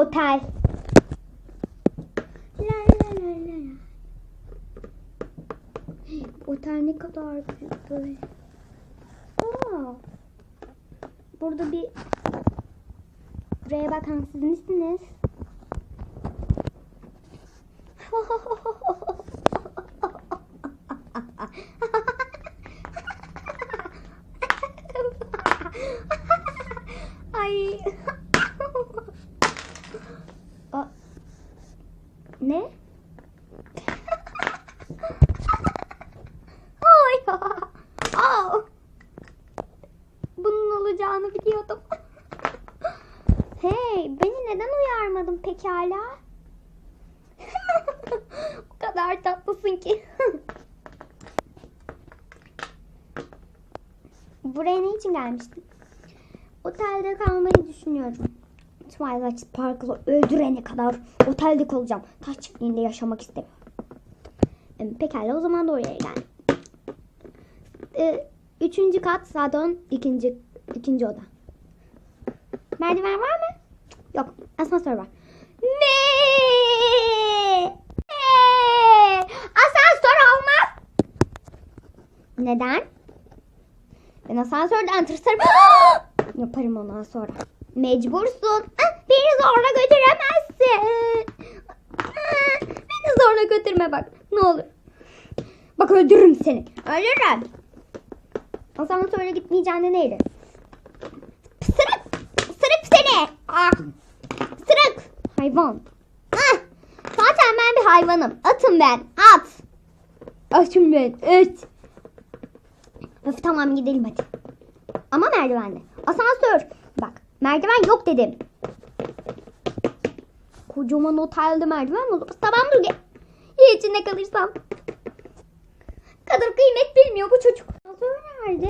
Otel. La la la la. Otel ne kadar büyük böyle. Aa, burada bir Buraya bakın siz misiniz? Ay. Aa, ne? Ay. Aa. Bunun olacağını biliyordum. Hey, beni neden uyarmadın pekala? o kadar tatlısın ki. Buraya ne için gelmiştin? Otelde kalmayı düşünüyorum. Twilight Sparkle'ı öldürene kadar otelde kalacağım. Taş çiftliğinde yaşamak istemiyorum. Em, Pekala o zaman da oraya gel. Ee, üçüncü kat zaten ikinci ikinci oda. Merdiven var mı? Yok. Asansör var. Ne? Asansör olmaz. Neden? Ben asansörden tırsarım. Yaparım ondan sonra. Mecbursun. Ah, Beni zorla götüremezsin. Ah, Beni zorla götürme bak. Ne olur. Bak öldürürüm seni. Öldürürüm. Asansörle gitmeyeceğine neydi? Sırık! Sırık seni! Ah! Sırık! Hayvan. Ah! Zaten ben bir hayvanım. Atım ben. At. Atım ben. At. Öf tamam gidelim hadi. Ama merdivenle. Asansör. Bak merdiven yok dedim. Kocaman otelde merdiven olur? Tamamdır gel. Ya içinde kalırsam. Kadar kıymet bilmiyor bu çocuk. Asansör nerede?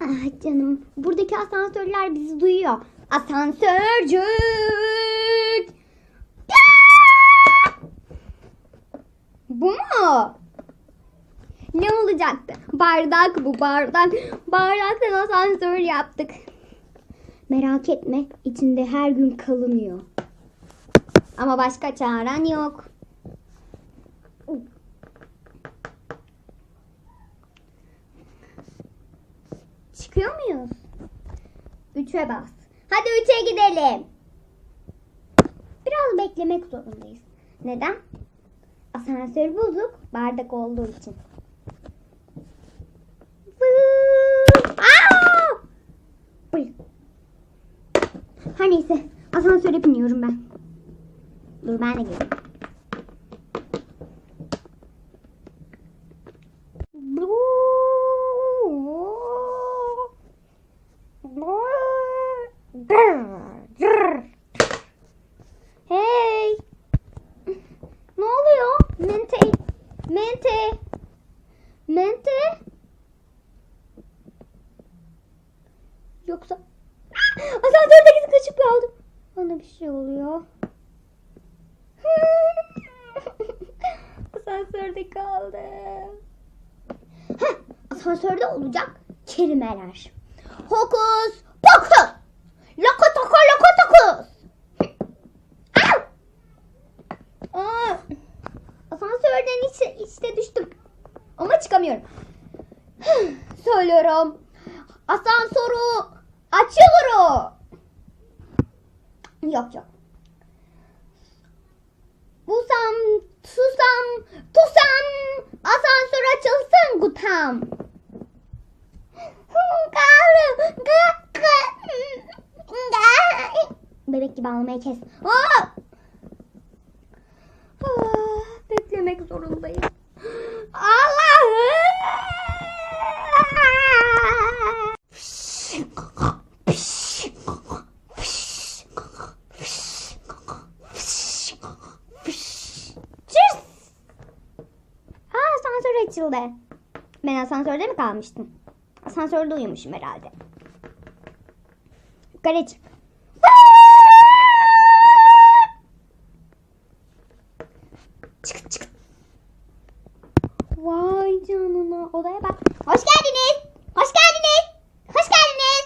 Ah canım. Buradaki asansörler bizi duyuyor. Asansörcük. Bu mu? Ne olacaktı? Bardak bu bardak. Bardaktan asansör yaptık. Merak etme içinde her gün kalınıyor. Ama başka çaren yok. Çıkıyor muyuz? Üçe bas. Hadi üçe gidelim. Biraz beklemek zorundayız. Neden? Asansör bozuk, bardak olduğu için. Her neyse, asansöre biniyorum ben. Dur ben de geleyim. Hey! Ne oluyor? Mente. Mente. Mente. Yoksa asansörde gidip kaçıp kaldım. Bana bir şey oluyor. Asansörde kaldım. Heh, asansörde olacak kelimeler. Hokus pokus. Loko toko asansörden içe, içte düştüm. Ama çıkamıyorum. Söylüyorum. Asansörü açılır. Yok yok. Busam, susam, tusam, asansör açılsın gutam. Bebek gibi ağlamayı kes. Aa! Ah, beklemek zorundayım. Çüss! Aa açıldı. Ben asansörde mi kalmıştım? Asansörde uyumuşum herhalde. Yukarı çık. Çık çık. Vay canına. Odaya bak. Hoş geldiniz. Hoş geldiniz. Hoş geldiniz.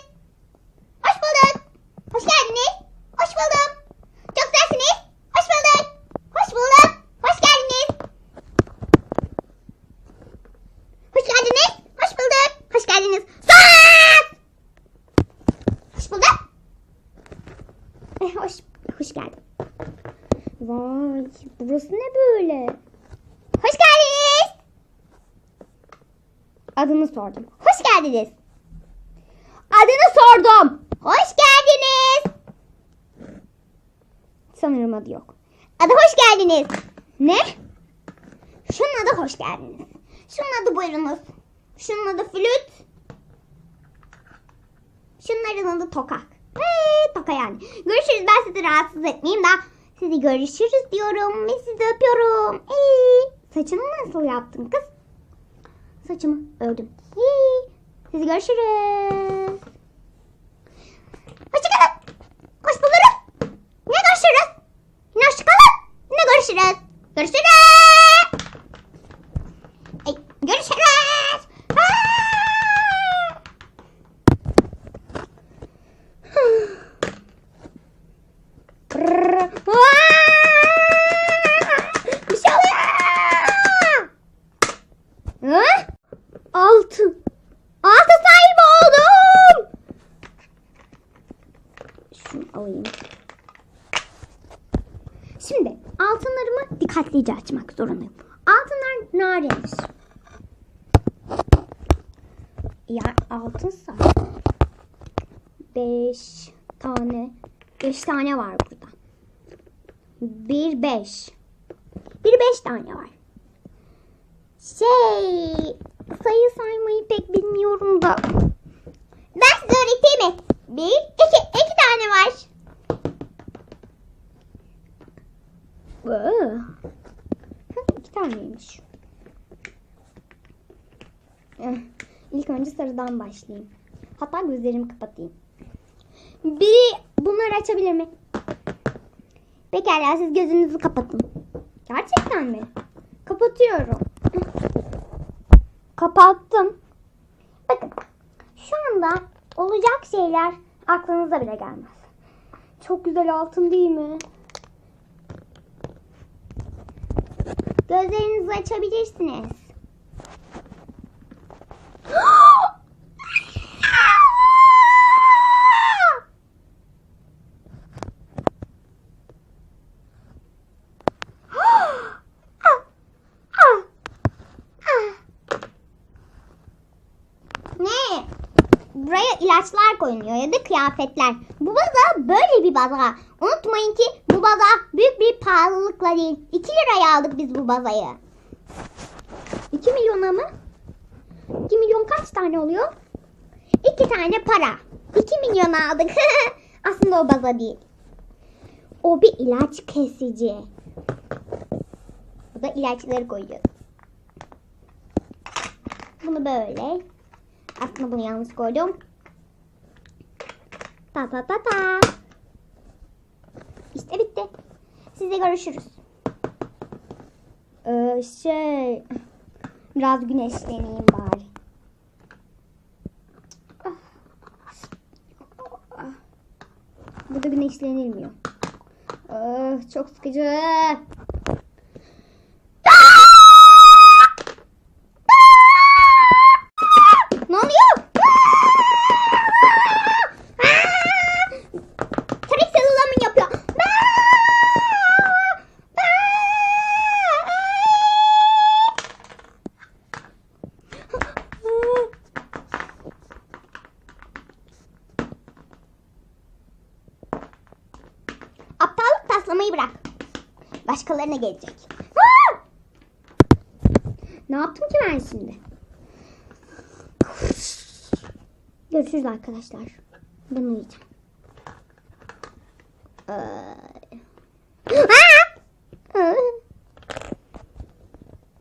Hoş bulduk. Hoş geldiniz. Hoş buldum. Çok Hoş geldin. Vay burası ne böyle? Hoş geldiniz. Adını sordum. Hoş geldiniz. Adını sordum. Hoş geldiniz. Sanırım adı yok. Adı hoş geldiniz. Ne? Şunun adı hoş geldiniz. Şunun adı buyurunuz. Şunun adı flüt. Şunların adı tokak. Hey, toka yani. Görüşürüz. Ben sizi rahatsız etmeyeyim de. Sizi görüşürüz diyorum ve sizi öpüyorum. Hey, saçını nasıl yaptın kız? Saçımı ördüm. Hey, sizi görüşürüz. Hoşçakalın. Hoş buluruz. Yine görüşürüz. Yine hoşçakalın. Yine görüşürüz. Görüşürüz. Ay, görüşürüz. Aa! Brrr. Aa! Bir şey oluyor. Hı? Altın. Altın sahibi oldum. Şunu alayım. Şimdi altınlarımı açmak zorundayım. Altınlar narindir. Ya altınsa beş tane beş tane var burada. Bir beş. Bir beş tane var. Şey sayı saymayı pek bilmiyorum da. Ben size öğreteyim mi? Bir, iki, iki tane var. Ee, iki taneymiş. Eh, Sarıdan başlayayım. Hatta gözlerimi kapatayım. Biri bunları açabilir mi? Pekala siz gözünüzü kapatın. Gerçekten mi? Kapatıyorum. Kapattım. Bakın şu anda olacak şeyler aklınıza bile gelmez. Çok güzel altın değil mi? Gözlerinizi açabilirsiniz. Buraya ilaçlar koyuluyor ya da kıyafetler. Bu baza böyle bir baza. Unutmayın ki bu baza büyük bir pahalılıkla değil. 2 liraya aldık biz bu bazayı. 2 milyona mı? 2 milyon kaç tane oluyor? 2 tane para. 2 milyon aldık. Aslında o baza değil. O bir ilaç kesici. Bu da ilaçları koyuyor. Bunu böyle. Aslında bunu yanlış koydum. Ta ta ta ta. İşte bitti. Size görüşürüz. Ee, şey... Biraz güneşleneyim bari. Ah. Burada güneşlenilmiyor. Ah, çok sıkıcı. Başkalarına gelecek. Ne yaptım ki ben şimdi? Görüşürüz arkadaşlar. Ben uyuyacağım. Ee...